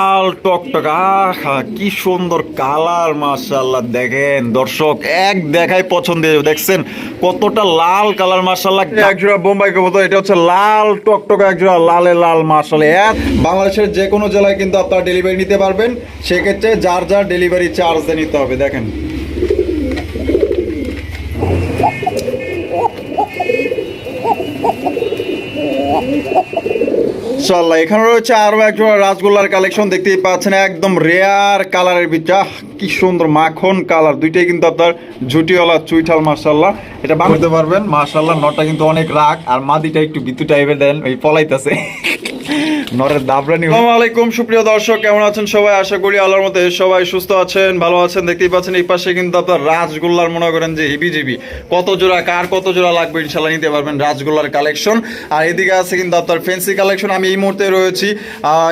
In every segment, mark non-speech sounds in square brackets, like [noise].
লাল টকটক, আহা, কি সুন্দর কালার মাশাল্লাহ দেখেন, দর্শক, এক দেখাই পছন্দ দেখছেন, কতটা লাল কালার মাশাল্লাহ একজোড়া বোম্বাই কবুতর, এটা হচ্ছে লাল টকটক একজোড়া লালে লাল মাশাল্লাহ বাংলাদেশের যে কোনো জেলায় কিন্তু আপনারা ডেলিভারি নিতে পারবেন, সেক্ষেত্রে যার যার ডেলিভারি চার্জ নিতে হবে, দেখেন। ইনশাল্লাহ এখানে রয়েছে আরও একজোড়া রাসগোল্লার কালেকশন দেখতেই পাচ্ছেন, একদম রেয়ার কালারের বিচা কি সুন্দর মাখন কালার দুইটাই কিন্তু আপনার ঝুটিওয়ালা চুইঠাল মার্শাল্লাহ এটা বানাতে পারবেন মার্শাল্লাহ নটা কিন্তু অনেক রাগ, আর মাদিটা একটু বিতু টাইপের দেন, ওই পলাইতেছে। নরের সুপ্রিয় দর্শক, কেমন আছেন সবাই? আশা করি আল্লাহর সবাই সুস্থ আছেন, ভালো আছেন। দেখতেই পাচ্ছেন এই পাশে কিন্তু আপনার রাজগোল্লার, মনে করেন যে হিবিজিবি। কত জোড়া, কার কত জোড়া লাগবে, ইনশাল্লাহ নিতে পারবেন রাজগোল্লার কালেকশন। আর এদিকে আছে কিন্তু আপনার কালেকশন, আমি এই মুহূর্তে রয়েছি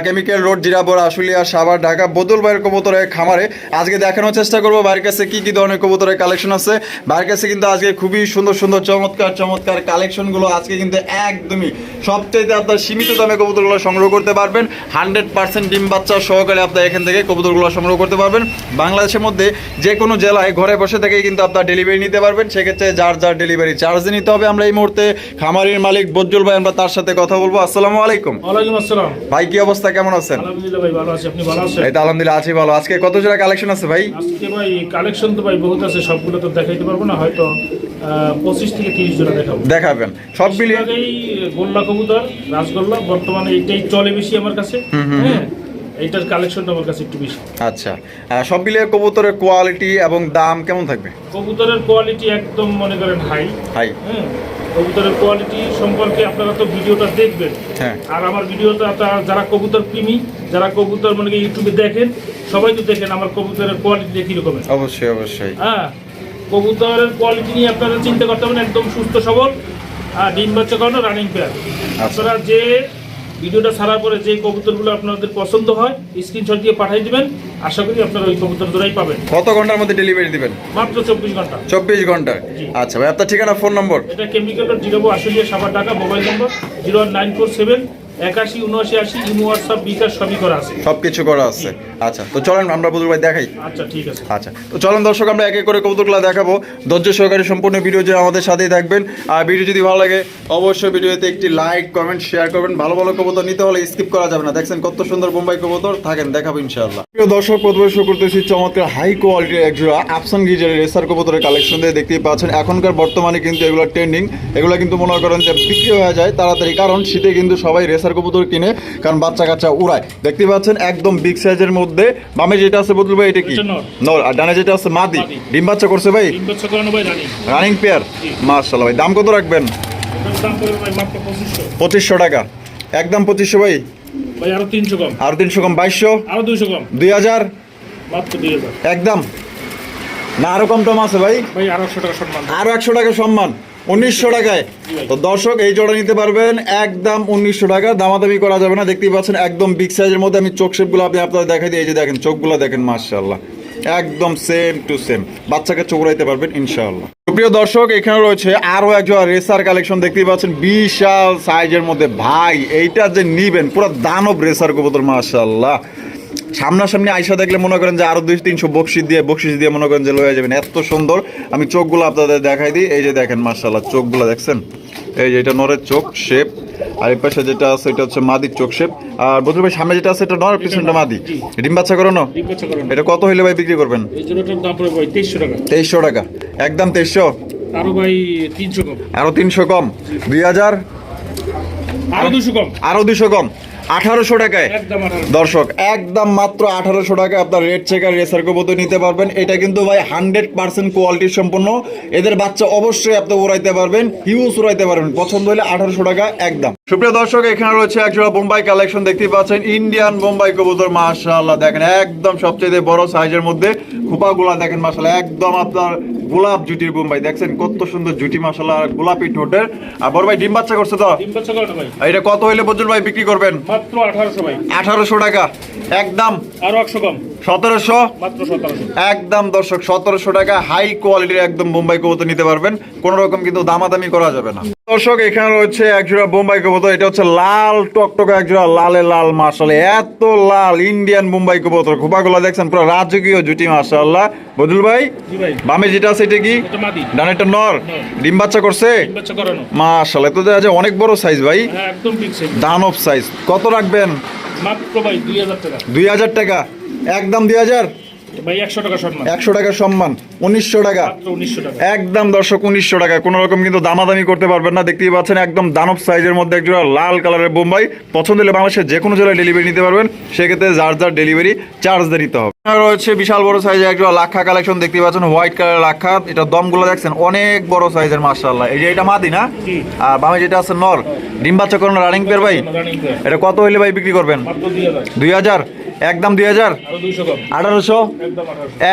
কেমিক্যাল রোড জিরাবর আশুলিয়া, সাভার, ঢাকা, বদল ভাইয়ের কবুতরের খামারে। আজকে দেখানোর চেষ্টা করব ভাইয়ের কাছে কি কি ধরনের কবুতরের কালেকশন আছে। ভাইয়ের কাছে কিন্তু আজকে খুবই সুন্দর সুন্দর, চমৎকার চমৎকার কালেকশনগুলো আজকে কিন্তু একদমই সবচাইতে আপনার সীমিত দামে কবুতরগুলো সংগ্রহ করতে পারবেন। হান্ড্রেড পার্সেন্ট ডিম বাচ্চা সহকারে আপনার এখান থেকে কবুতরগুলো সংগ্রহ করতে পারবেন। বাংলাদেশের মধ্যে যে কোনো জেলায় ঘরে বসে থেকেই কিন্তু আপনার ডেলিভারি নিতে পারবেন। সেক্ষেত্রে যার যার ডেলিভারি চার্জ নিতে হবে আমরা এই মুহূর্তে খামারির মালিক বজ্জুল ভাই আমরা তার সাথে কথা বলব। আসসালামু আলাইকুম। ওয়ালাইকুম আসসালাম। ভাই কি অবস্থা? কেমন আছেন? আলহামদুলিল্লাহ ভাই ভালো আছি। আপনি ভালো আছেন? এই তো আলহামদুলিল্লাহ আছি ভালো। আজকে কত জোড়া কালেকশন আছে ভাই? আজকে ভাই কালেকশন তো ভাই বহুত আছে। সবগুলো তো দেখাইতে পারব না হয়তো পঁচিশ থেকে তিরিশ জোড়া দেখাবো। দেখাবেন। সব মিলিয়ে এই গোল্লা কবুতর রাসগোল্লা বর্তমানে এইটাই চলে বেশি আমার কাছে। হ্যাঁ এইটার কালেকশনটা আমার কাছে একটু বেশি। আচ্ছা। সব মিলিয়ে কবুতরের কোয়ালিটি এবং দাম কেমন থাকবে? কবুতরের কোয়ালিটি একদম মনে করেন হাই হাই হ্যাঁ কবুতরের কোয়ালিটি সম্পর্কে আপনারা তো ভিডিওটা দেখবেন। হ্যাঁ। আর আমার ভিডিওটা যারা কবুতর প্রেমী যারা কবুতর মানে ইউটিউবে দেখেন সবাই তো দেখেন আমার কবুতরের কোয়ালিটি কি অবশ্যই অবশ্যই। হ্যাঁ কবুতরের কোয়ালিটি নিয়ে আপনারা চিন্তা করতে হবে না, একদম সুস্থ সবল আর ডিম বাচ্চা করানো রানিং পেয়ার আপনারা যে ভিডিওটা ছাড়ার পরে যে কবুতরগুলো আপনাদের পছন্দ হয় স্ক্রিনশট দিয়ে পাঠিয়ে দিবেন। আশা করি আপনারা ওই কবুতর জোড়াই পাবেন। কত ঘণ্টার মধ্যে ডেলিভারি দিবেন? মাত্র চব্বিশ ঘণ্টা। চব্বিশ ঘণ্টা। আচ্ছা ভাই আপনার ঠিকানা ফোন নম্বর এটা কেমিক্যাল জিরো আশুলিয়া সাবার টাকা mobile number zero nine four seven একাশি উনআশি আশি ইমো হোয়াটসঅ্যাপ বিকাশ সবই করা আছে। সব কিছু করা আছে। আচ্ছা তো চলেন আমরা বদুল ভাই দেখাই। আচ্ছা ঠিক আছে। আচ্ছা তো চলেন দর্শক আমরা এক এক করে দেখাবো। ধৈর্য সহকারে সম্পূর্ণ ভিডিও যে আমাদের সাথেই থাকবেন। আর ভিডিও যদি ভালো লাগে অবশ্যই ভিডিওতে একটি লাইক কমেন্ট শেয়ার করবেন। ভালো ভালো কবুতর নিতে হলে স্কিপ করা যাবে না। দেখছেন কত সুন্দর বোম্বাই কবুতর। থাকেন দেখাবো ইনশাআল্লাহ। প্রিয় দর্শক প্রথমে শুরু করতেছি চমৎকার হাই কোয়ালিটির একজোড়া আফসান রেসার কবুতরের কালেকশন দিয়ে দেখতেই পাচ্ছেন। এখনকার বর্তমানে কিন্তু এগুলো ট্রেন্ডিং এগুলো কিন্তু মনে করেন যে বিক্রি হয়ে যায় তাড়াতাড়ি কারণ শীতে কিন্তু সবাই রেসার কবুতর কিনে কারণ বাচ্চা কাচ্চা উড়ায়। দেখতে পাচ্ছেন একদম বিগ সাইজের মধ্যে। বামে যেটা আছে বদল ভাই এটা কি? নর। আর ডানে যেটা আছে মাদি। ডিম বাচ্চা করছে ভাই? Running pair ji. মার্শাল্লাহ ভাই। দাম কত রাখবেন? পঁচিশশো। টাকা। একদম পঁচিশশো ভাই? আরও তিনশো কম। আর তিনশো কম। বাইশশো? আরও দুইশো কম। দুই হাজার? একদম। না আরও কম টম আছে ভাই? টাকা সম্মান। আরও একশো টাকা সম্মান। উনিশশো টাকায়। তো দর্শক, এই জোড়া নিতে পারবেন। একদম উনিশশো টাকা। দামাদামি করা যাবে না। দেখতেই পাচ্ছেন, একদম বিগ সাইজের মধ্যে আমি চোখ শেপগুলো আপনি আপনাদের দেখাই দিই। এই যে দেখেন, চোখগুলো দেখেন মার্শাল্লাহ একদম সেম টু সেম বাচ্চাকে চোখ রাইতে পারবেন, ইনশাআল্লাহ। প্রিয় দর্শক, এখানে রয়েছে আরও একজন রেসার কালেকশন দেখতেই পাচ্ছেন, বিশাল সাইজের মধ্যে। ভাই, এইটা যে নিবেন, পুরো দানব রেসার কবুতর মার্শাল্লাহ সামনাসামনি আইসা দেখলে মনে করেন যে আরও দুই তিনশো বকশিস দিয়ে বকশিস দিয়ে মনে করেন যে লয়ে যাবেন। এত সুন্দর। আমি চোখগুলো আপনাদের দেখাই দিই। এই যে দেখেন মার্শাল্লাহ চোখগুলো দেখছেন? এই যে এটা নরের চোখ শেপ। আর এই পাশে যেটা আছে এটা হচ্ছে মাদির চোখ শেপ। আর বলতে ভাই সামনে যেটা আছে এটা নর পিছনটা মাদি। ডিম বাচ্চা করানো? তিন এটা কত হইলে ভাই বিক্রি করবেন? তেইশশো টাকা। একদম তেইশশো? আরও ভাই তিনশো কম। আরও তিনশো কম? দুই হাজার? আরও দুশো কম। আরও দুশো কম? আঠারোশো টাকায়। দর্শক একদম মাত্র আঠারোশো টাকায় আপনার রেড চেকার রেসার কবুতর নিতে পারবেন। এটা কিন্তু ভাই হান্ড্রেড পার্সেন্ট কোয়ালিটি সম্পন্ন এদের বাচ্চা অবশ্যই আপনি উড়াইতে পারবেন হিউজ উড়াইতে পারবেন। পছন্দ হলে আঠারোশো টাকা একদম। সুপ্রিয় দর্শক এখানে রয়েছে একজোড়া বোম্বাই কালেকশন দেখতে পাচ্ছেন। ইন্ডিয়ান বোম্বাই কবুতর মাশাআল্লাহ। দেখেন একদম সবচেয়ে বড় সাইজের মধ্যে খোপাগুলা দেখেন মাশাআল্লাহ। একদম আপনার গোলাপ জুটির বোম্বাই। দেখছেন কত সুন্দর জুটি মাশাআল্লাহ আর গোলাপি ঠোঁটের। আর বড় ভাই ডিম বাচ্চা করছে তো? এটা কত হইলে বজুল ভাই বিক্রি করবেন? মাত্র আঠারোশো ভাই। টাকা। একদম। আরও একশো কম। সতেরোশো? মাত্র একদম দর্শক সতেরোশো টাকা। হাই কোয়ালিটির একদম মুম্বাই কবুতর নিতে পারবেন। কোনো রকম কিন্তু দামাদামি করা যাবে না। দর্শক এখানে রয়েছে একজোড়া বোম্বাই কবুতর। এটা হচ্ছে লাল টকটকে একজোড়া লালে লাল মার্শাল। এত লাল ইন্ডিয়ান বোম্বাই কবুতর। খোপাগুলো দেখছেন পুরো রাজকীয় জুটি মার্শাল্লাহ। বদুল ভাই ভাই। বামে যেটা আছে এটা কি? ডানেরটা নর। ডিম বাচ্চা করছে? মার্শাল এত দেখা যায় অনেক বড় সাইজ ভাই। হ্যাঁ দানব সাইজ কত রাখবেন? দুই হাজার টাকা। একদম দুই হাজার? একশো টাকা সম্মান। উনিশশো টাকা। একদম দর্শক উনিশশো টাকা। কোনো রকম কিন্তু দামাদামি করতে পারবেন না। দেখতেই পাচ্ছেন একদম দানব সাইজের মধ্যে একজোড়া লাল কালারের বোম্বাই। পছন্দ হলে বাংলাদেশের যে কোনো জেলায় ডেলিভারি নিতে পারবেন। সেক্ষেত্রে যার যার ডেলিভারি চার্জ দিয়ে নিতে হবে। আর রয়েছে বিশাল বড় সাইজের একজোড়া লাক্ষা কালেকশন দেখতে পাচ্ছেন হোয়াইট কালারের লাক্ষা। এটা দমগুলো দেখছেন অনেক বড় সাইজের মার্শাল্লাহ এই যে এটা মাদি না? আর বামে যেটা আছে নর। ডিম বাচ্চা করানো রানিং পেয়ার ভাই। এটা কত হইলে ভাই বিক্রি করবেন? দুই হাজার? একদম দুই হাজার? আরও দুইশো কম। আঠারোশো?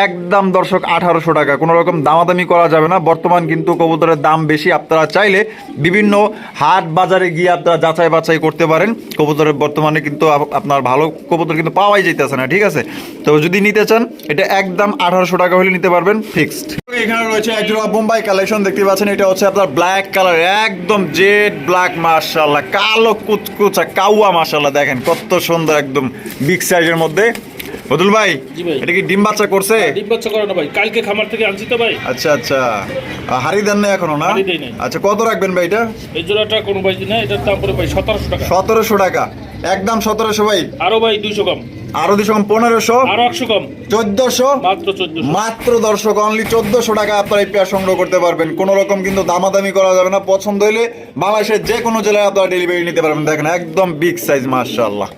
একদম দর্শক আঠারোশো টাকা। কোনো রকম দামাদামি করা যাবে না। বর্তমান কিন্তু কবুতরের দাম বেশি। আপনারা চাইলে বিভিন্ন হাট বাজারে গিয়ে আপনারা যাচাই বাছাই করতে পারেন। কবুতরের বর্তমানে কিন্তু আপনার ভালো কবুতর কিন্তু পাওয়াই যাইতেছে না ঠিক আছে? তো যদি নিতে চান এটা একদম আঠারোশো টাকা হলে নিতে পারবেন ফিক্সড এখানে রয়েছে একজোড়া বোম্বাই কালেকশন দেখতে পাচ্ছেন এটা হচ্ছে আপনার ব্ল্যাক কালার একদম জেড ব্ল্যাক মার্শাল্লাহ কালো কুচকুচা কাউয়া মার্শাল্লাহ দেখেন কত সুন্দর একদম বিগ সাইজের মধ্যে। বদুল ভাই এটা কি ডিম বাচ্চা করছে? ডিম বাচ্চা করানো ভাই। কালকে খামার থেকে আনছি তো ভাই। আচ্ছা আচ্ছা। হাড়ি দেন না এখনও না। আচ্ছা কত রাখবেন ভাই এটা? এই জোড়াটা কোনো ভাই না এটার দাম পড়ে ভাই সতেরোশো টাকা। সতেরোশো টাকা। একদম সতেরোশো ভাই? আরও ভাই দুইশো কম। আরও দিস পনেরোশো? আরও একশো কম। চোদ্দশো? মাত্র মাত্র দর্শক অনলি চোদ্দশো টাকা আপনারা এই পেয়ার সংগ্রহ করতে পারবেন। কোনো রকম কিন্তু দামাদামি করা যাবে না। পছন্দ হলে বাংলাদেশের যে কোনো জেলায় আপনারা ডেলিভারি নিতে পারবেন। দেখেন একদম বিগ সাইজ মার্শাল্লাহ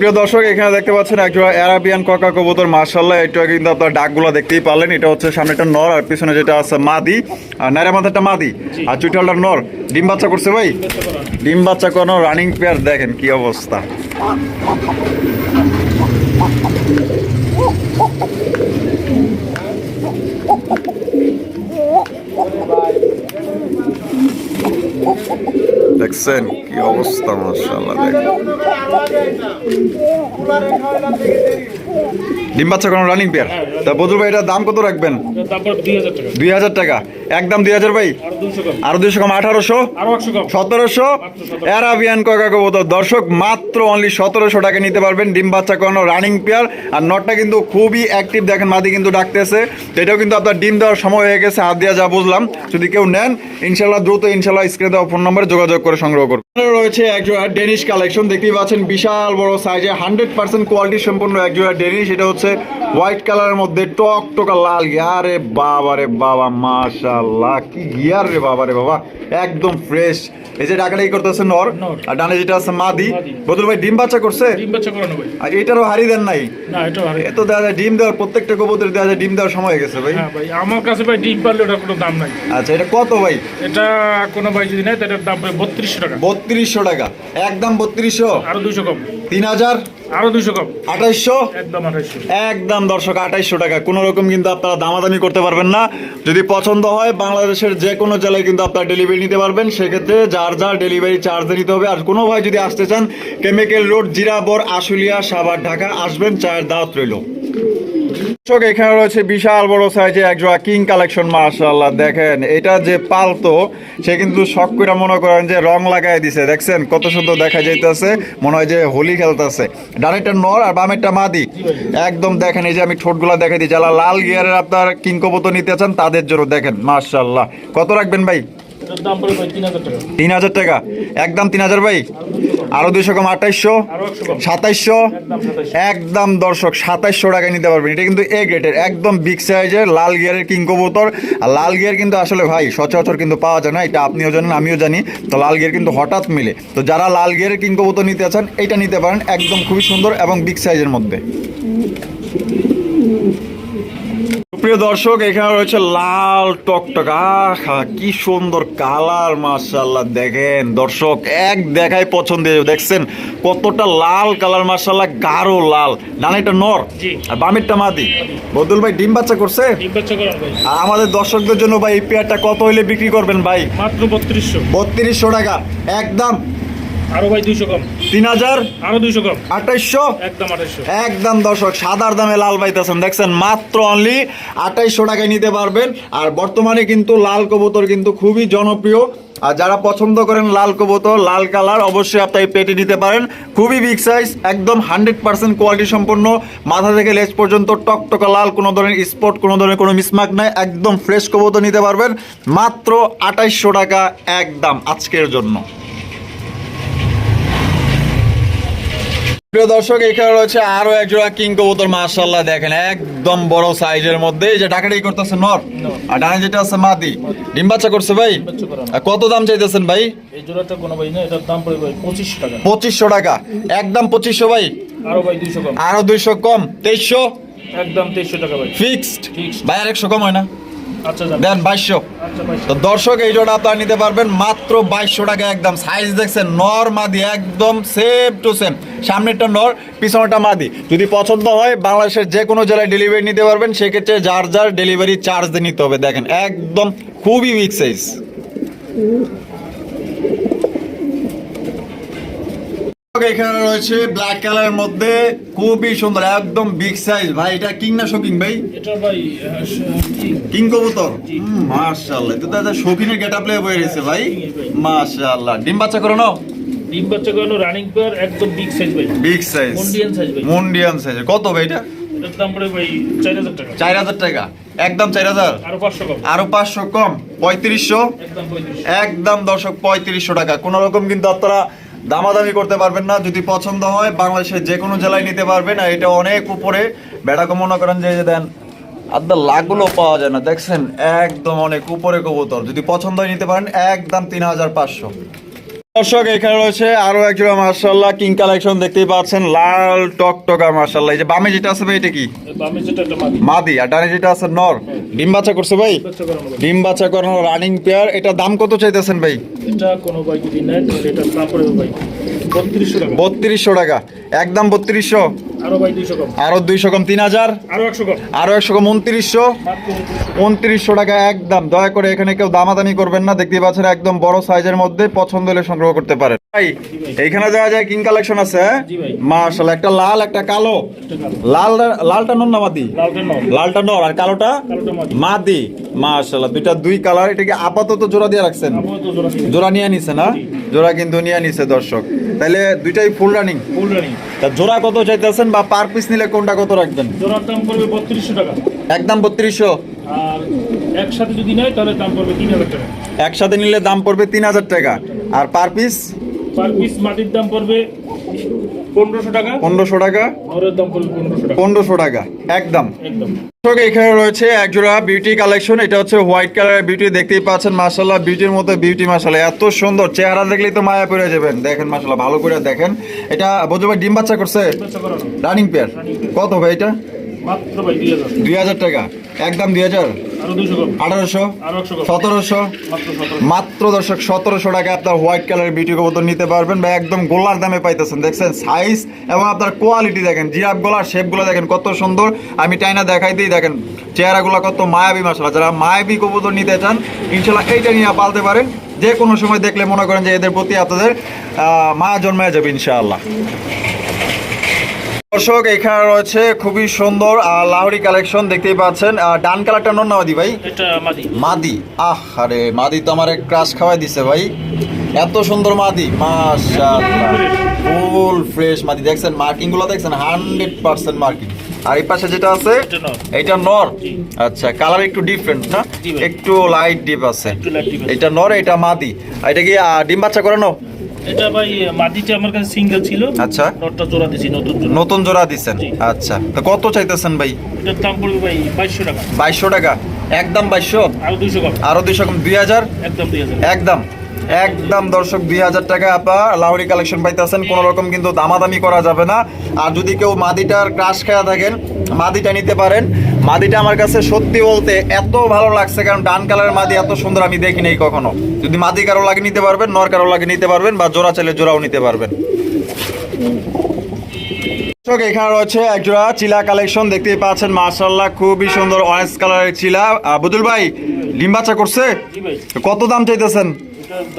সুপ্রিয় দর্শক এখানে দেখতে পাচ্ছেন একজোড়া অ্যারাবিয়ান ককা কবুতর। মার্শাল্লাহ এটা কিন্তু আপনার ডাকগুলো দেখতেই পারলেন। এটা হচ্ছে সামনে একটা নর আর পিছনে যেটা আছে মাদি। আর নাইরা মাথাটা মাদি। আর চুইটালটা নর। ডিম বাচ্চা করছে ভাই? ডিম বাচ্চা কোনো রানিং পেয়ার দেখেন কি অবস্থা। দেখছেন কি অবস্থা মার্শাল্লাহ দেখেন। ডিম বাচ্চা কোনো রানিং পেয়ার তা বদুল ভাই এটার দাম কত রাখবেন? দুই হাজার টাকা। একদম দুই হাজার ভাই? আরও দুইশো কম। আঠারোশো? সতেরোশো? অ্যারাবিয়ান ককা কবুতর দর্শক মাত্র অনলি সতেরোশো টাকা নিতে পারবেন ডিম বাচ্চা করানো রানিং পেয়ার আর নটটা কিন্তু খুবই অ্যাক্টিভ দেখেন মাদি কিন্তু ডাকতেছে। এটাও কিন্তু আপনার ডিম দেওয়ার সময় হয়ে গেছে। হাত দিয়া যা বুঝলাম। যদি কেউ নেন ইনশাল্লাহ দ্রুত ইনশাল্লাহ স্ক্রিনে দেওয়া ফোন নম্বরে যোগাযোগ করে সংগ্রহ করুন। রয়েছে একজোড়া ডেনিশ কালেকশন দেখতেই পাচ্ছেন বিশাল বড় সাইজে হান্ড্রেড পার্সেন্ট কোয়ালিটি সম্পন্ন একজোড়া ডেনিশ এটা হচ্ছে হোয়াইট কালারের মধ্যে টক টকা লাল আরে বাবা রে বাবা মাশাল্লাহ কি গিয়ার রে বাবা রে বাবা। একদম ফ্রেশ এই যে টাকাটা কি করতেছে নর। আর ডানে যেটা আছে মাদি। বদল ভাই ডিম বাচ্চা করছে? ডিম বাচ্চা করানো ভাই। আর এটারও হারি দেন নাই? না এটা ভাই এ তো যায় ডিম দেওয়ার প্রত্যেকটা কবুতর দেখা যায় ডিম দেওয়ার সময় হয়ে গেছে ভাই। হ্যাঁ ভাই আমার কাছে ভাই ডিম পারলে ওটা কোনো দাম নাই। আচ্ছা এটা কত ভাই? এটা কোনো ভাই যদি নেয় তাহলে দাম পড়ে বত্রিশশো টাকা। বত্রিশশো টাকা। একদম বত্রিশশো? আরও দুইশো কম। তিন হাজার? আরও দুইশো কম। আঠাইশশো? একদম একদম দর্শক আঠাইশশো টাকা। কোনো রকম কিন্তু আপনারা দামাদামি করতে পারবেন না। যদি পছন্দ হয় বাংলাদেশের যে কোনো জেলায় কিন্তু আপনারা ডেলিভারি নিতে পারবেন। সেক্ষেত্রে যার যার ডেলিভারি চার্জ নিতে হবে। আর কোনো ভাই যদি আসতে চান কেমিক্যাল রোড জিরাবর আশুলিয়া সাভার ঢাকা আসবেন চায়ের দাওয়াত রইল। দর্শক এখানে রয়েছে বিশাল বড় সাইজে একজোড়া কিং কালেকশন মার্শাল্লাহ দেখেন এটা যে পালতো সে কিন্তু শখ করে মনে করেন যে রং লাগাই দিছে। দেখছেন কত সুন্দর দেখা যাইতেছে মনে হয় যে হোলি খেলতেছে। ডানেরটা নর আর বামেরটা মাদি। একদম দেখেন এই যে আমি ঠোঁটগুলা দেখাই দিই যারা লাল গিয়ারের আপনার কিং নিতে চান তাদের জন্য দেখেন মার্শাল্লাহ কত রাখবেন ভাই? তিন হাজার টাকা। একদম তিন হাজার ভাই? আরও দুইশো কম আঠাইশশো সাতাইশশো। একদম দর্শক সাতাইশশো টাকায় নিতে পারবেন। এটা কিন্তু এ গ্রেটের একদম বিগ সাইজের লাল গিয়ারের কিং কবুতর। আর লাল গিয়ার কিন্তু আসলে ভাই সচরাচর কিন্তু পাওয়া যায় না এটা আপনিও জানেন আমিও জানি। তো লাল গিয়ার কিন্তু হঠাৎ মিলে। তো যারা লাল গিয়ারের কিং কবুতর নিতে চান এটা নিতে পারেন একদম খুবই সুন্দর এবং বিগ সাইজের মধ্যে। সুপ্রিয় দর্শক এখানে রয়েছে লাল টকটক। আহা কি সুন্দর কালার মার্শাল্লাহ দেখেন। দর্শক এক দেখায় পছন্দ দেখছেন কতটা লাল কালার মার্শাল্লাহ গাঢ় লাল। ডানেরটা নর আর বামেরটা মাদি। বদুল ভাই ডিম বাচ্চা করছে? আর আমাদের দর্শকদের জন্য ভাই এই পেয়ারটা কত হইলে বিক্রি করবেন ভাই? মাত্র বত্রিশশো। বত্রিশশো টাকা। একদম আরও ভাই দুইশো কম। তিন হাজার আরও দুইশো কম। আঠাইশশো? একদম দর্শক সাদার দামে লাল পাইতেছেন। দেখছেন মাত্র অনলি আঠাইশশো টাকায় নিতে পারবেন। আর বর্তমানে কিন্তু লাল কবুতর কিন্তু খুবই জনপ্রিয়। আর যারা পছন্দ করেন লাল কবুতর লাল কালার অবশ্যই আপনি পেটে নিতে পারেন। খুবই বিগ সাইজ একদম হান্ড্রেড পার্সেন্ট কোয়ালিটি সম্পন্ন। মাথা থেকে লেজ পর্যন্ত টকটকা লাল কোনো ধরনের স্পট কোনো ধরনের কোনো মিসমার্ক নাই। একদম ফ্রেশ কবুতর নিতে পারবেন। মাত্র আঠাইশশো টাকা একদম আজকের জন্য। প্রিয় দর্শক এখানে রয়েছে আরও এক জোড়া কিং কবুতর মাশাআল্লাহ দেখেন একদম বড় সাইজের মধ্যে। যে ডাকাডাকি করতেছে? নর। আর ডানে যেটা আছে মাদি। ডিম বাচ্চা করছে ভাই? কত দাম চাইতেছেন ভাই? এই জোড়াটা কোনো ভাই না এটার দাম পড়ে ভাই পঁচিশশো টাকা। একদম পঁচিশশো ভাই? আরও ভাই দুইশো কম। আরও দুইশো কম। তেইশশো? একদম তেইশশো টাকা ভাই। ফিক্সড। ভাই আর একশো কম হয় না। দেন বাইশশো। আচ্ছা তো দর্শক এই জোড়া আপনারা নিতে পারবেন মাত্র বাইশশো টাকা একদম। সাইজ দেখছেন নর মাদি একদম সেম টু সেম সামনেরটা নর পিছনেরটা মাদি। যদি পছন্দ হয় বাংলাদেশের যে কোনো জেলায় ডেলিভারি নিতে পারবেন সেক্ষেত্রে যার যার ডেলিভারি চার্জ দিয়ে নিতে হবে। দেখেন একদম খুবই উইক সাইজ এখানে রয়েছে ব্ল্যাক কালারের মধ্যে খুবই সুন্দর একদম বিগ সাইজ ভাই এটা কিং না শোকিং ভাই? এটা ভাই কিং। কবুতর। মাশাআল্লাহ। তো দাদা শৌখিনের গেটআপ প্লে বয়ে রয়েছে ভাই। মাশাআল্লাহ। ডিম বাচ্চা করো না ডিম বাচ্চা করানো রানিং পেয়ার একদম বিগ সাইজ ভাই। বিগ সাইজ মন্ডিয়ান সাইজ ভাই। মুন্ডিয়ান সাইজ কত ভাই এটা? এটার দাম পড়ে ভাই চার হাজার টাকা। চার হাজার টাকা। একদম চার হাজার? আরও পাঁচশো কম। আরও পাঁচশো কম। পঁয়ত্রিশশো? একদম পঁয়ত্রিশ একদম দর্শক পঁয়ত্রিশশো টাকা। কোনো রকম কিন্তু আপনারা দামাদামি করতে পারবেন না, যদি পছন্দ হয়, বাংলাদেশের যে কোনো জেলায় নিতে পারবেন, আর এটা অনেক উপরে। বেড়াকে মনে করেন যে দেন আদা লাগুলো পাওয়া যায় না, দেখছেন? একদম অনেক উপরে কবুতর। যদি পছন্দ হয় নিতে পারেন, একদম তিন হাজার পাঁচশো। দর্শক এখানে রয়েছে আরও একজন মার্শাল্লাহ কিং কালেকশন দেখতেই পাচ্ছেন লাল টক টকটকা মার্শাল্লাহ এই যে বামে যেটা আছে ভাই এটা কি? বামে যেটা একটা মাদি। মাদি। আর ডানে যেটা আছে নর। ডিম বাচ্চা করছে ভাই? ডিম বাচ্চা করানো রানিং পেয়ার এটা দাম কত চাইতেছেন ভাই? এটা কোনো ভাই যদি নেয় এটা এটার দাম পড়বে ভাই টাকা। বত্রিশশো টাকা। একদম বত্রিশশো? আরও দুইশো কম। তিন হাজার? আরও একশো কম। উনত্রিশশো। উনত্রিশশো টাকা একদম। দয়া করে এখানে কেউ দামাদামি করবেন না। দেখতে পাচ্ছেন একদম বড় সাইজের মধ্যে পছন্দ হলে সংগ্রহ করতে পারেন। ভাই এইখানে যাওয়া যায় কিং কালেকশন আছে হ্যাঁ? মার্শাল একটা লাল একটা কালো। লাল লালটা নন না মাদি? লালটা নর। আর কালোটা? মাদি। মাশাল্লাহ দুইটা দুই কালার এটাকে আপাতত জোড়া দিয়ে রাখছেন? জোড়া নিয়ে নিছে না? জোড়া কিন্তু নিয়ে নিছে দর্শক। তাহলে দুইটাই ফুল রানিং ফুল রানিং তা জোড়া কত চাইতেছেন বা পার পিস নিলে কোনটা কত রাখবেন? জোড়ার দাম পড়বে বত্রিশশো টাকা। একদম বত্রিশশো। আর একসাথে যদি নেয় তাহলে দাম পড়বে তিন হাজার টাকা। একসাথে নিলে দাম পড়বে তিন হাজার টাকা। আর পার পিস পার পিস মাটির দাম পড়বে পনেরোশো টাকা। পনেরোশো টাকা? ঘরের দাম পড়বে পনেরোশো টাকা। পনেরোশো টাকা একদম। একদম। এখানে রয়েছে একজোড়া বিউটি কালেকশন এটা হচ্ছে হোয়াইট কালারের বিউটি দেখতেই পাচ্ছেন মাসাল্লাহ বিউটির মতো বিউটি মাসাল্লাহ এত সুন্দর। চেহারা দেখলেই তো মায়া পড়ে যাবেন। দেখেন মাসাল্লাহ ভালো করে দেখেন। এটা বোঝো ভাই ডিম বাচ্চা করছে? রানিং পেয়ার কত ভাই এটা? মাত্র ভাই দুই হাজার। টাকা। একদম দুই হাজার? আঠারোশো? সতেরোশো? মাত্র দর্শক সতেরোশো টাকা আপনার হোয়াইট কালারের বিউটি কবুতর নিতে পারবেন। বা একদম গোলার দামে পাইতেছেন। দেখছেন সাইজ এবং আপনার কোয়ালিটি দেখেন। গোলার শেপগুলো দেখেন কত সুন্দর। আমি টাইনা দেখাই দিই দেখেন চেহারাগুলো কত মায়াবী মশলা যারা মায়াবী কবুতর নিতে চান ইনশাল্লাহ এইটা নিয়ে পালতে পারেন। যে কোনো সময় দেখলে মনে করেন যে এদের প্রতি আপনাদের আহ, মায়া জন্মায় যাবে ইনশাআল্লাহ। দর্শক এখানে রয়েছে খুবই সুন্দর লাহোরি কালেকশন দেখতেই পাচ্ছেন। ডান কালারটা নন নামাদি ভাই? মাদি। মাদি। আহ আরে মাদি তো আমার ক্রাশ খাওয়াই দিছে ভাই। এত সুন্দর মাদি মাশাআল্লাহ। ফুল ফ্রেশ মাদি। দেখছেন মার্কিংগুলো দেখছেন হান্ড্রেড পার্সেন্ট মার্কিং। আর এই পাশে যেটা আছে এটা নর। আচ্ছা কালার একটু ডিফারেন্ট না? একটু লাইট ডিপ আছে। এটা নর এটা মাদি। এটা কি ডিম বাচ্চা করানো এটা ভাই মাদিটা আমার কাছে সিঙ্গেল ছিল। আচ্ছা। নটটা জোড়া দিছি নতুন জোড়া। নতুন জোড়া দিছেন? আচ্ছা। তো কত চাইতেছেন ভাই? এটার দাম পড়বে ভাই বাইশশো টাকা। বাইশশো টাকা। একদম বাইশশো? আরও দুইশো কম। আরও দুইশো কম? দুই হাজার? একদম দুই হাজার। একদম। একদম দর্শক দুই হাজার টাকা আপনার লাউরি কালেকশন পাইতেছেন। কোনো রকম কিন্তু দামাদামি করা যাবে না। আর যদি কেউ মাদিটার ক্রাশ খেয়া থাকেন মাদিটা নিতে পারেন। মাদিটা আমার কাছে সত্যি বলতে এত ভালো লাগছে কারণ ডান কালারের মাদি এত সুন্দর আমি দেখি নাই কখনো। যদি মাদি কারও লাগে নিতে পারবেন নর কারও লাগে নিতে পারবেন বা জোড়া চাইলে জোড়াও নিতে পারবেন। দর্শক, এখানে রয়েছে একজোড়া চিলা কালেকশন দেখতেই পাচ্ছেন মার্শাল্লাহ খুবই সুন্দর অরেঞ্জ কালারের চিলা। বুদুল ভাই ডিম বাচ্চা করছে? কত দাম চাইতেছেন?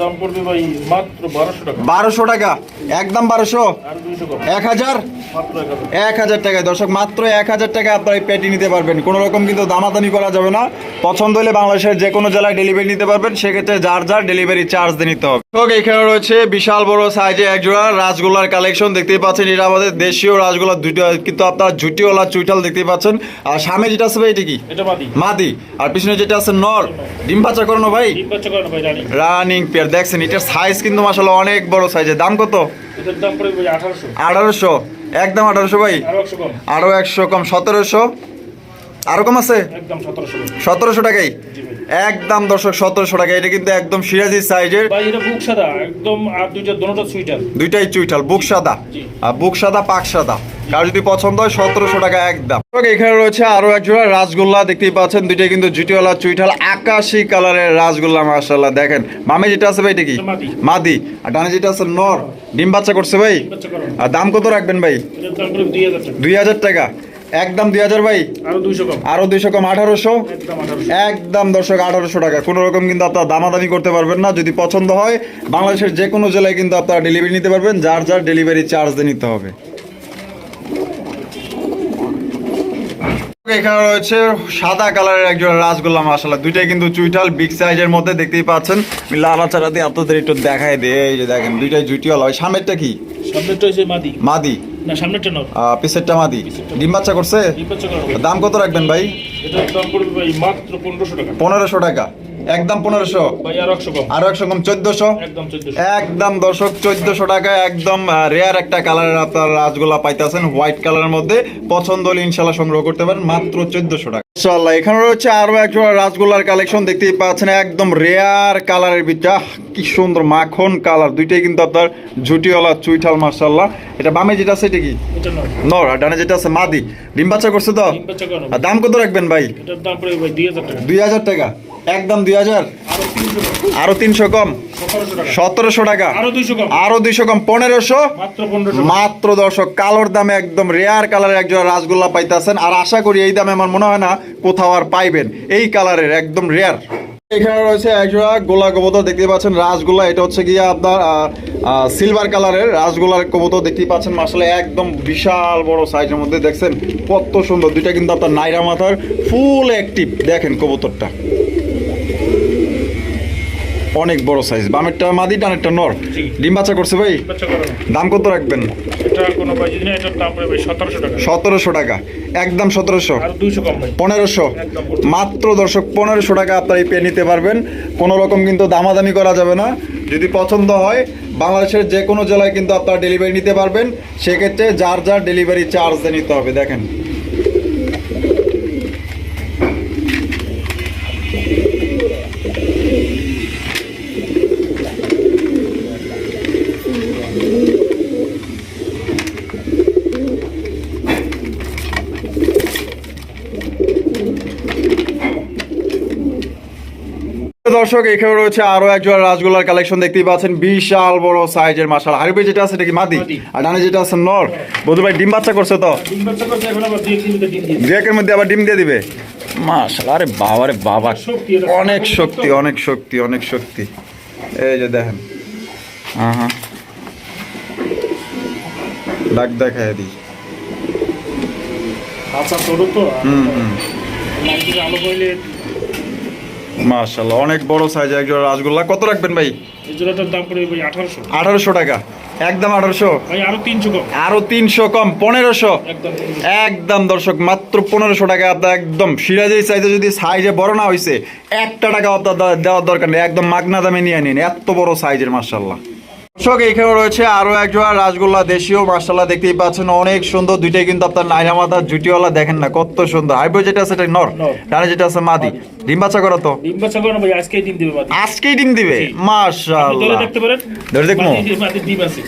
দাম পড়বে ভাই মাত্র বারোশো টাকা। একদম বারোশো? এক হাজার? এক হাজার। টাকায়। দর্শক মাত্র এক হাজার টাকা আপনারা এই পেটি নিতে পারবেন। কোনো রকম কিন্তু দামাদামি করা যাবে না। পছন্দ হলে বাংলাদেশের যে কোনো জেলায় ডেলিভারি নিতে পারবেন। সেক্ষেত্রে যার যার ডেলিভারি চার্জ দিয়ে নিতে হবে। দর্শক, এখানে রয়েছে বিশাল বড় সাইজে একজোড়া রাসগোল্লার কালেকশন দেখতেই পাচ্ছেন এটা আমাদের দেশীয় রাসগোল্লা দুটো কিন্তু আপনার ঝুটিওয়ালা চুইটাল দেখতেই পাচ্ছেন। আর সামনে যেটা আছে ভাই এটা কি? মাদি। আর পিছনে যেটা আছে নর। ডিম বাচ্চা করেন ভাই? রানি রানিং পেয়ার দেখছেন এটার সাইজ কিন্তু মাসাল অনেক বড় সাইজের দাম কত? আঠারোশো। একদম আঠারোশো ভাই? আরও একশো কম। সতেরোশো? আরও কম আছে? সতেরোশো। টাকাই? একদম দর্শক সতেরোশো টাকা। এটা কিন্তু একদম সিরাজি সাইজের। ভাই এটা বুক সাদা একদম আর দুইটা দোনোটা সুইটার দুইটাই চুইঠাল বুক সাদা। আর বুক সাদা পাক সাদা। কার যদি পছন্দ হয় সতেরোশো টাকা একদম। এখানে রয়েছে আরও এক জোড়া রাসগোল্লা দেখতেই পাচ্ছেন দুইটাই কিন্তু জুটিওয়ালা চুইঠাল আকাশি কালারের রাসগোল্লা মাশাল্লাহ দেখেন মামে যেটা আছে ভাই এটা কি? মাদি। মাদি। আর ডানে যেটা আছে নর। ডিম বাচ্চা করছে ভাই? ডিম বাচ্চা করেন আর দাম কত রাখবেন ভাই? দুই হাজার টাকা। একদম দুই হাজার ভাই? আরও দুইশো কম। আরও দুইশো কম আঠারোশো? একদম দর্শক আঠারোশো টাকা। কোনো রকম কিন্তু আপনারা দামাদামি করতে পারবেন না। যদি পছন্দ হয় বাংলাদেশের যে কোনো জেলায় কিন্তু আপনারা ডেলিভারি নিতে পারবেন। যার যার ডেলিভারি চার্জ দিয়ে নিতে হবে। এখানে রয়েছে সাদা কালারের একজন রাসগোল্লা মাসালা দুইটাই কিন্তু চুইটাল বিগ সাইজের মধ্যে দেখতেই পাচ্ছেন। লালা চারা দিয়ে আপনাদের একটু দেখাই দিয়ে এই যে দেখেন দুইটাই জুটিওয়াল সামনেরটা কি? সামনেরটা হচ্ছে মাদি। মাদি। না সামনেরটা নর আহ, পিছেরটা মাদি। ডিম বাচ্চা করছে? দাম কত রাখবেন ভাই? এটার দাম পড়বে ভাই মাত্র পনেরোশো টাকা। পনেরোশো টাকা। একদম পনেরোশো। আরও একশো কম। চোদ্দশো? একদম দর্শক চোদ্দশো টাকা একদম রেয়ার একটা কালারের আপনার রাজগোলা পাইতেছেন হোয়াইট কালারের মধ্যে। পছন্দ হলে ইনশাল্লাহ সংগ্রহ করতে পারেন মাত্র চোদ্দশো টাকা। ইনশাল্লাহ এখানে রয়েছে আরও একজন রাজগোলার কালেকশন দেখতেই পাচ্ছেন একদম রেয়ার কালারের বিটা কি সুন্দর মাখন কালার দুইটাই কিন্তু আপনার ঝুটিওয়ালা চুইঠাল মার্শাল্লাহ এটা বামে যেটা আছে এটা কি? নর। আর ডানে যেটা আছে মাদি। ডিম বাচ্চা করছে তো? দাম কত রাখবেন ভাই? দুই হাজার টাকা। একদম দুই হাজার? আরও তিনশো কম। সতেরোশো টাকা। আরও দুইশো কম। পনেরোশো। মাত্র দর্শক কালোর দামে একদম রেয়ার কালারের একজন রাসগোল্লা পাইতেছেন। আর আশা করি এই দামে আমার মনে হয় না কোথাও আর পাইবেন। এই কালারের একদম রেয়ার এখানে রয়েছে একজোড়া গোলা কবুতর দেখতে পাচ্ছেন রাসগোল্লা। এটা হচ্ছে গিয়ে আপনার সিলভার কালারের রাসগোল্লার কবুতর দেখতে পাচ্ছেন আসলে একদম বিশাল বড় সাইজের মধ্যে। দেখছেন কত সুন্দর। দুইটা কিন্তু আপনার নাইরা মাথার ফুল অ্যাক্টিভ দেখেন কবুতরটা। অনেক বড় সাইজ বামেরটা মাদি ডানেরটা নর ডিম বাচ্চা করছে ভাই? দাম কত রাখবেন? সতেরোশো টাকা। একদম সতেরোশো। পনেরোশো। মাত্র দর্শক পনেরোশো টাকা আপনার এই পেয়ে নিতে পারবেন। কোনো রকম কিন্তু দামাদামি করা যাবে না। যদি পছন্দ হয় বাংলাদেশের যে কোনো জেলায় কিন্তু আপনারা ডেলিভারি নিতে পারবেন। সেক্ষেত্রে যার যার ডেলিভারি চার্জ দিয়ে নিতে হবে দেখেন। দর্শক এখানে রয়েছে আরও একজন রাসগোল্লার কালেকশন দেখতেই পাচ্ছেন। বিশাল বড় সাইজের মাসাল হারিবে যেটা আছে এটা কি মাদি। আর ডানে যেটা আছে নর। বধু ভাই ডিম বাচ্চা করছে তো? দুয়েকের মধ্যে আবার ডিম দিয়ে দিবে? মাশাল আরে বাবা রে বাবা। অনেক শক্তি অনেক শক্তি অনেক শক্তি। এই যে দেখেন। হ্যাঁ হ্যাঁ ডাক দেখায় দিই আচ্ছা তো হুম হুম। আলো করলে মাশাল্লাহ অনেক বড় সাইজ একজন রাসগোল্লা। কত রাখবেন ভাই? এই জোড়াটার দাম পড়বে ভাই আঠারোশো। আঠারোশো টাকা। একদম আঠারোশো? ভাই আরও তিনশো কম। আরও তিনশো কম পনেরোশো? একদম একদম দর্শক মাত্র পনেরোশো টাকা। আপনার একদম সিরাজি সাইজে যদি সাইজে বড় না হইছে একটা টাকা আপনার দেওয়ার দরকার নেই। একদম মাগনা দামে নিয়ে নিন এত বড় সাইজের মার্শাল্লাহ দর্শক এখানে রয়েছে আরও এক জোড়া রাসগোল্লা দেশীয়। মার্শাল্লাহ দেখতেই পাচ্ছেন অনেক সুন্দর। দুইটাই কিন্তু আপনার নাইরা মাথা জুটিওয়ালা দেখেন না কত সুন্দর। হাইব্রিড যেটা আছে এটা নর। ডানে যেটা আছে মাদি। ডিম বাচ্চা করো তো। ডিম বাচ্চা ভাই আজকেই ডিম দেবে মাদি। আজকেই ডিম দিবে? ধরে দেখতে পারেন। ধরে দেখব? মাদি- ডিম আছে।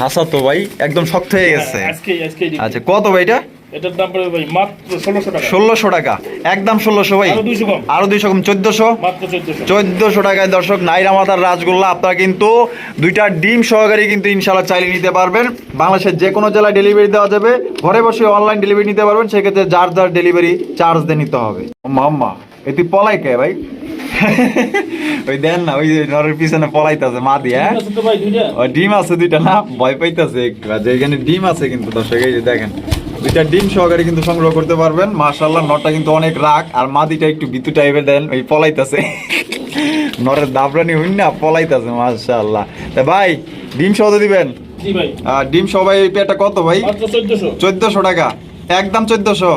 হাসা তো ভাই একদম শক্ত হয়ে গেছে। আজকে আজকে ডিম আচ্ছা কত ভাই এটা? এটার দাম পড়বে ভাই মাত্র ষোলোশো টাকা। ষোলোশো টাকা। একদম ষোলোশো ভাই। আরও দুইশো কম। আরও দুইশো কম চোদ্দশো? মাত্র চোদ্দশো। চোদ্দশো টাকায় দর্শক নাইরা মাথার রাজগোল্লা। আপনারা কিন্তু দুইটা ডিম সহকারে কিন্তু চাইলে নিতে পারবেন। বাংলাদেশের যে কোনো জেলায় ডেলিভারি দেওয়া যাবে। ঘরে বসে অনলাইন ডেলিভারি নিতে পারবেন। সেক্ষেত্রে যার যার ডেলিভারি চার্জ দিয়ে নিতে হবে। মাম্মা এ তুই পলাই কে ভাই? [laughs] ওই দেন না ওই নরের পিছনে পলাইতেছে মা দিয়ে। ও ডিম আছে দুইটা না? ভয় পাইতেছে একটু। আর যে ডিম আছে কিন্তু দর্শক এই যে দেখেন দুইটা ডিম সহকারে কিন্তু সংগ্রহ করতে পারবেন। মাশাল্লাহ নটটা কিন্তু অনেক রাগ। আর মাদিটা একটু বিতু টাইপের দেন ওই পলাইতেছে। [laughs] নরের দাবরানি হইন না পলাইতেছে মাশাল্লাহ তা ভাই ডিম সহ দিবেন? ডিম সবাই পেটা কত ভাই? চোদ্দশো টাকা। একদম চোদ্দশো।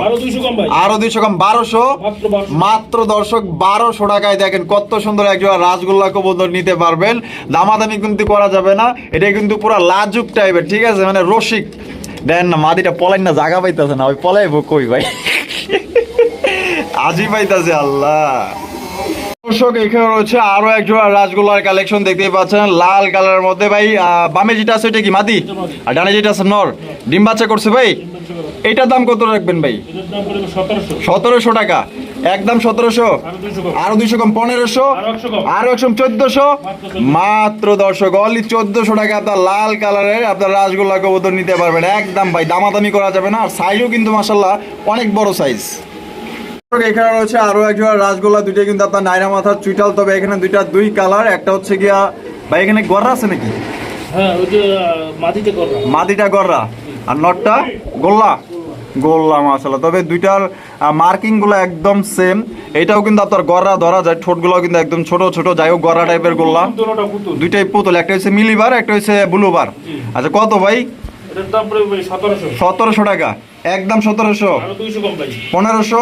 আরও দুইশো কম বারোশো। মাত্র দর্শক বারোশো টাকায় দেখেন কত সুন্দর একজোড়া রাসগোল্লা কবুতর নিতে পারবেন। দামাদামি কিন্তু করা যাবে না। এটা কিন্তু পুরো লাজুক টাইপের ঠিক আছে? মানে রসিক। দেন না মাদিটা পলাই না জাগা পাইতেছে না। ওই পলাইবো কই ভাই? [laughs] আজি পাইতাছে আল্লাহ। দর্শক, এখানে রয়েছে আরও এক জোড়া রাসগোল্লার কালেকশন দেখতেই পাচ্ছেন। লাল কালারের মধ্যে ভাই বামে যেটা আছে এটা কি মাদি? আর ডানে যেটা আছে নর। ডিম বাচ্চা করছে ভাই? এটার দাম কত রাখবেন ভাই? সতেরোশো টাকা। একদম সতেরোশো। আরও দুইশো কম, পনেরোশো। আরও একশো চোদ্দশো। মাত্র দর্শক অনলি চোদ্দশো টাকা আপনার লাল কালারের আপনার রাসগোল্লা কবুতর নিতে পারবেন। একদম ভাই, দামাদামি করা যাবে না। আর সাইজও কিন্তু মাসাল্লাহ অনেক বড় সাইজ এখানে রয়েছে আরও একজন রাসগোল্লা দুইটা কিন্তু আপনার নাইরা মাথার চুইটাল তবে এখানে দুইটা দুই কালার একটা হচ্ছে গিয়া ভাই এখানে গররা আছে নাকি? হ্যাঁ ওই যে মাদিটা গররা। আর নটটা গোল্লা? গোল্লা মাশাল্লাহ তবে দুইটার মার্কিংগুলো একদম সেম এটাও কিন্তু আপনার গররা ধরা যায় ঠোঁটগুলো কিন্তু একদম ছোট ছোট। যাই হোক গররা টাইপের গোল্লা। দুইটাই পুতুল একটা হচ্ছে মিলিবার একটা হচ্ছে ব্লুবার। আচ্ছা কত ভাই? সতেরোশো টাকা। একদম সতেরোশো। পনেরোশো।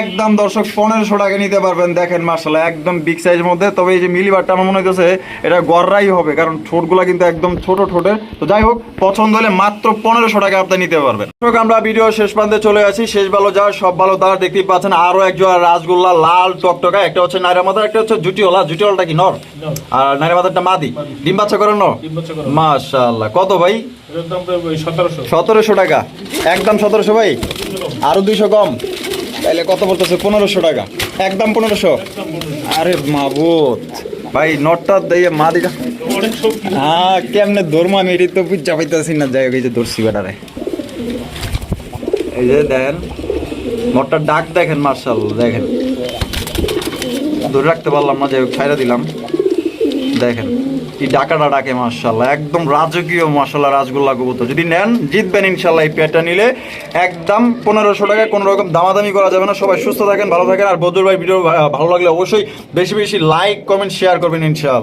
একদম দর্শক পনেরোশো টাকা নিতে পারবেন। দেখেন মার্শাল্লাহ একদম বিগ সাইজের মধ্যে। তবে এই যে মিলিবারটা আমার মনে হইতেছে এটা গররাই হবে কারণ ঠোঁটগুলা কিন্তু একদম ছোট ঠোঁটের। তো যাই হোক পছন্দ হলে মাত্র পনেরোশো টাকা আপনি নিতে পারবেন। দর্শক, আমরা ভিডিও শেষ প্রান্তে চলে আসি। শেষ ভালো যার সব ভালো তার দেখতেই পাচ্ছেন আরও এক জোড়া রাসগোল্লা লাল টকটকা একটা হচ্ছে নাইরা মাথার একটা হচ্ছে জুটিওলা জুটিওলাটা কি নর? আর নাইরা মাথারটা মাদি। ডিম বাচ্চা করেন মাশাল্লাহ কত ভাই? সতেরোশো টাকা। একদম সতেরোশো ভাই। আরও দুইশো কম। তাইলে কত বলতেছে পনেরোশো টাকা। একদম পনেরোশো। আরে মাবুত ভাই, নটটা দিয়ে মা দিটা হ্যাঁ কেমনে ধর্ম আমি? এটি তো বুঝা পাইতেছি না। যাই এই যে ধরছি বেটারে এই যে দেখেন নটটা ডাক দেখেন, মার্শাল, দেখেন। ধরে রাখতে পারলাম না, যাই হোক, ছাইরা দিলাম। দেখেন। এই ডাকাটা ডাকে মার্শাল্লাহ একদম রাজকীয় মার্শাল্লাহ রাজগোল্লা কবুতর। যদি নেন, জিতবেন ইনশাল্লাহ এই পেয়ারটা নিলে। একদম পনেরোশো টাকায় কোনো রকম দামাদামি করা যাবে না। সবাই সুস্থ থাকেন, ভালো থাকেন। আর বদুর ভাই, ভিডিও ভালো লাগলে অবশ্যই বেশি বেশি লাইক কমেন্ট শেয়ার করবেন ইনশাল্লাহ